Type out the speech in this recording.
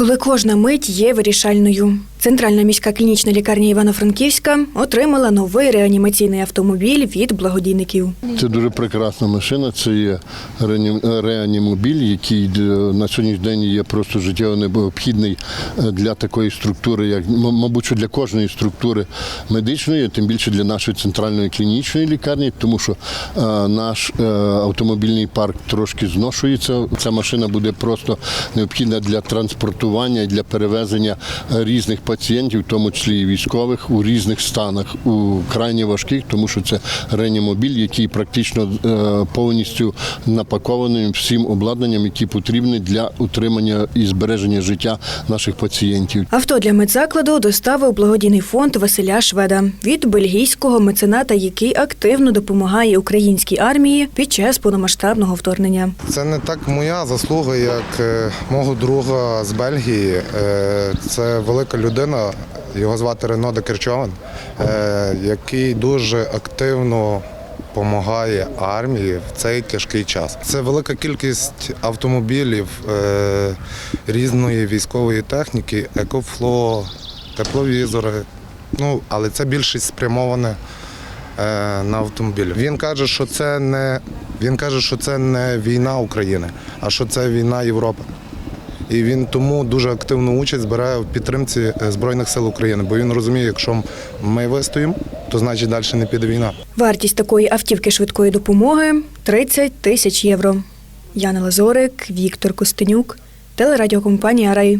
Коли кожна мить є вирішальною. Центральна міська клінічна лікарня Івано-Франківська отримала новий реанімаційний автомобіль від благодійників. Це дуже прекрасна машина. Це є реані- реанімобіль, який е, на сьогоднішній день є просто життєво необхідний е, для такої структури, як мабуть, що для кожної структури медичної, тим більше для нашої центральної клінічної лікарні, тому що е, наш автомобільний парк трошки зношується. Ця машина буде просто необхідна для транспортування і для перевезення різних пацієнтів, в тому числі і військових, у різних станах, у крайні важких, тому що це реанімобіль, який практично е, повністю напакований всім обладнанням, які потрібні для утримання і збереження життя наших пацієнтів. Авто для медзакладу доставив благодійний фонд Василя Шведа від бельгійського мецената, який активно допомагає українській армії під час повномасштабного вторгнення. Це не так моя заслуга, як е, мого друга з Бельгії. Е, Це велика людина, його звати Рено Декерчовен, е, який дуже активно допомагає армії в цей тяжкий час. Це велика кількість автомобілів е, різної військової техніки, екофло, тепловізори. Ну, але це більшість спрямоване е, на автомобілі. Він каже, що це не він каже, що це не війна України, а що це війна Європи. І він тому дуже активну участь збирає в підтримці е, Збройних сил України, бо він розуміє, якщо ми вистоїмо, то значить далі не піде війна. Вартість такої автівки швидкої допомоги 30 тисяч євро. Яна Лазорик, Віктор Костенюк, телерадіокомпанія Рай.